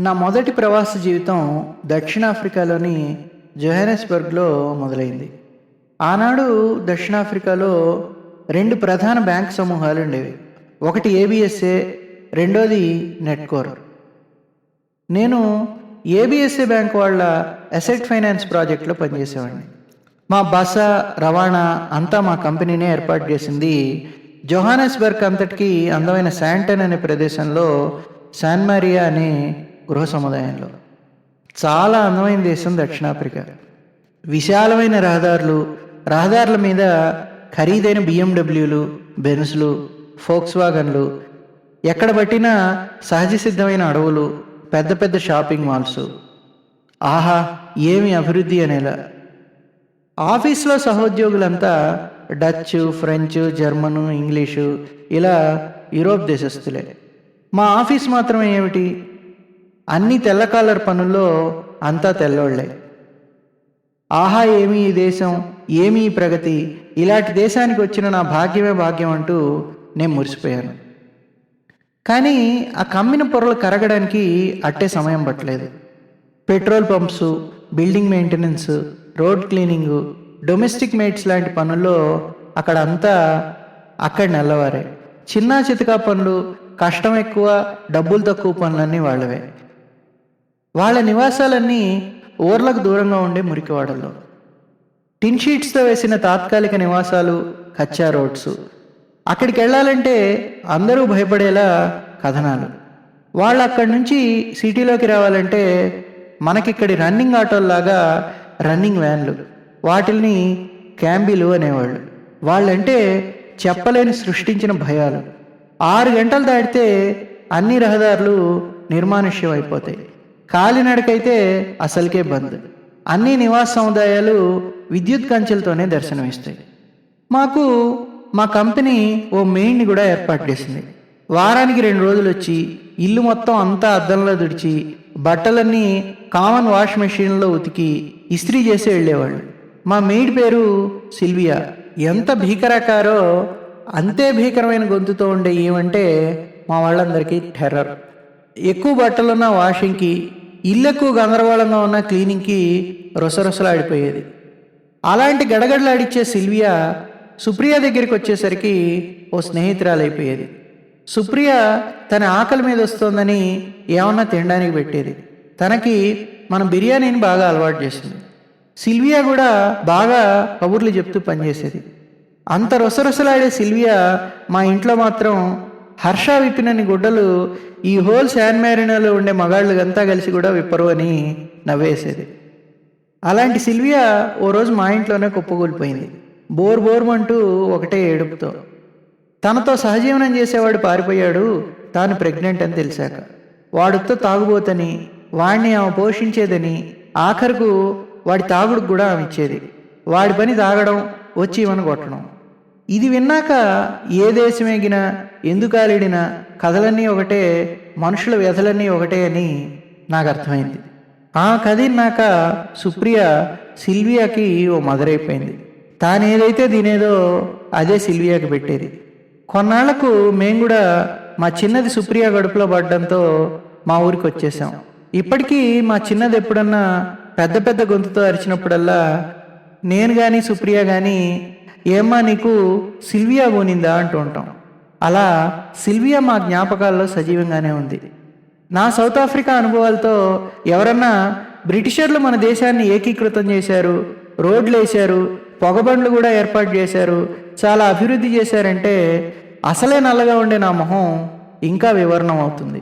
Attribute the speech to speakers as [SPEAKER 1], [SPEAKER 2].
[SPEAKER 1] నా మొదటి ప్రవాస జీవితం దక్షిణాఫ్రికాలోని జోహానెస్బర్గ్లో మొదలైంది. ఆనాడు దక్షిణాఫ్రికాలో రెండు ప్రధాన బ్యాంక్ సమూహాలు ఉండేవి ఒకటి ఏబిఎస్ఏ రెండోది నెట్కోర్. నేను ఏబిఎస్ఏ బ్యాంక్ వాళ్ళ అసెట్ ఫైనాన్స్ ప్రాజెక్ట్లో పనిచేసేవాడిని. మా బస రవాణా అంతా మా కంపెనీనే ఏర్పాటు చేసింది. జోహానెస్బర్గ్ అంతటికి అందమైన శాంటన్ అనే ప్రదేశంలో శాన్ మారియా అనే గృహ సముదాయంలో. చాలా అందమైన దేశం దక్షిణాఫ్రికా. విశాలమైన రహదారులు రహదారుల మీద ఖరీదైన బిఎండబ్ల్యూలు బెన్స్లు ఫోక్స్ వాగన్లు ఎక్కడ పట్టినా సహజ సిద్ధమైన అడవులు పెద్ద పెద్ద షాపింగ్ మాల్స్. ఆహా ఏమి అభివృద్ధి అనేలా. ఆఫీస్లో సహోద్యోగులంతా డచ్ ఫ్రెంచ్ జర్మను ఇంగ్లీషు ఇలా యూరోప్ దేశస్తులే మా ఆఫీస్ మాత్రమే ఏమిటి? అన్ని తెల్ల కాలర్ పనుల్లో అంతా తెల్లోళ్ళే. ఆహా ఏమి ఈ దేశం ఏమి ఈ ప్రగతి ఇలాంటి దేశానికి వచ్చిన నా భాగ్యమే భాగ్యం అంటూ నేను మురిసిపోయాను. కానీ ఆ కమ్మిన పొరలు కరగడానికి అట్టే సమయం పట్టలేదు. Petrol pumps building maintenance road cleaning domestic maids లాంటి పనుల్లో అక్కడ అంతా అక్కడ నెల్లవారే. చిన్న చితకా పనులు కష్టం ఎక్కువ డబ్బులు తక్కువ పనులన్నీ వాళ్ళవే. వాళ్ళ నివాసాలన్నీ ఊర్లకు దూరంగా ఉండే మురికివాడల్లో. టిన్ షీట్స్తో వేసిన తాత్కాలిక నివాసాలు కచ్చా రోడ్స్. అక్కడికి వెళ్ళాలంటే అందరూ భయపడేలా కథనాలు. వాళ్ళు అక్కడి నుంచి సిటీలోకి రావాలంటే మనకిక్కడి రన్నింగ్ ఆటోల్లాగా రన్నింగ్ వ్యాన్లు వాటిల్ని క్యాంబీలు అనేవాళ్ళు. వాళ్ళంటే చెప్పలేని సృష్టించిన భయాలు. ఆరు గంటలు దాటితే అన్ని రహదారులు నిర్మానుష్యం అయిపోతాయి కాలినడకైతే అసలుకే బంద్. అన్ని నివాస సముదాయాలు విద్యుత్ కంచెలతోనే దర్శనమిస్తాయి. మాకు మా కంపెనీ ఓ మెయిన్ని కూడా ఏర్పాటు చేసింది. వారానికి రెండు రోజులు వచ్చి ఇల్లు మొత్తం అంతా అద్దంలో తుడిచి బట్టలన్నీ కామన్ వాష్ మెషిన్లో ఉతికి ఇస్త్రీ చేసి వెళ్ళేవాళ్ళు. మా మెయిడ్ పేరు సిల్వియా. ఎంత భీకరకారో అంతే భీకరమైన గొంతుతో ఉండే ఏమంటే మా వాళ్ళందరికీ టెర్రర్. ఎక్కువ బట్టలున్న వాషింగ్కి ఇల్లు ఎక్కువ గందరగోళంగా ఉన్న క్లీనింగ్కి రొసరొసలాడిపోయేది. అలాంటి గడగడలాడిచ్చే సిల్వియా సుప్రియ దగ్గరికి వచ్చేసరికి ఓ స్నేహితురాలైపోయేది. సుప్రియ తన ఆకలి మీద వస్తోందని ఏమన్నా తినడానికి పెట్టేది. తనకి మన బిర్యానీని బాగా అలవాటు చేసింది. సిల్వియా కూడా బాగా కబుర్లు చెప్తూ పనిచేసేది. అంత రొసరొసలాడే సిల్వియా మా ఇంట్లో మాత్రం హర్ష విప్పినని గుడ్డలు ఈ హోల్ శాన్ మ్యారినాలో ఉండే మగాళ్ళకంతా కలిసి కూడా విప్పరు అని నవ్వేసేది. అలాంటి సిల్వియా ఓ రోజు మా ఇంట్లోనే కుప్పకూలిపోయింది. బోర్ బోర్మంటూ ఒకటే ఏడుపుతో. తనతో సహజీవనం చేసేవాడు పారిపోయాడు తాను ప్రెగ్నెంట్ అని తెలిసాక. వాడితో తాగుబోతని వాడిని ఆమె పోషించేదని ఆఖరుకు వాడి తాగుడుకు కూడా ఆమె ఇచ్చేది. వాడి పని తాగడం వచ్చి ఇవని కొట్టడం. ఇది విన్నాక ఏ దేశమేగినా ఎందుకు కథలన్నీ ఒకటే మనుషుల వ్యధలన్నీ ఒకటే అని నాకు అర్థమైంది ఆ కథ విన్నాక సుప్రియ సిల్వియాకి ఓ మదరైపోయింది తానేదైతే తినేదో అదే సిల్వియాకి పెట్టేది. కొన్నాళ్ళకు మేము కూడా మా చిన్నది సుప్రియ గడుపులో పడడంతో మా ఊరికి వచ్చేసాం ఇప్పటికీ మా చిన్నది ఎప్పుడన్నా పెద్ద పెద్ద గొంతుతో అరిచినప్పుడల్లా నేను కానీ సుప్రియ కానీ ఏమ్మా నీకు సిల్వియా గోనిందా అంటూ ఉంటాం అలా సిల్వియా మా జ్ఞాపకాల్లో సజీవంగానే ఉంది. నా సౌత్ ఆఫ్రికా అనుభవాలతో ఎవరన్నా బ్రిటిషర్లు మన దేశాన్ని ఏకీకృతం చేశారు రోడ్లు వేశారు పొగబండ్లు కూడా ఏర్పాటు చేశారు చాలా అభివృద్ధి చేశారంటే అసలే నల్లగా ఉండే నా మొహం ఇంకా వివరణం అవుతుంది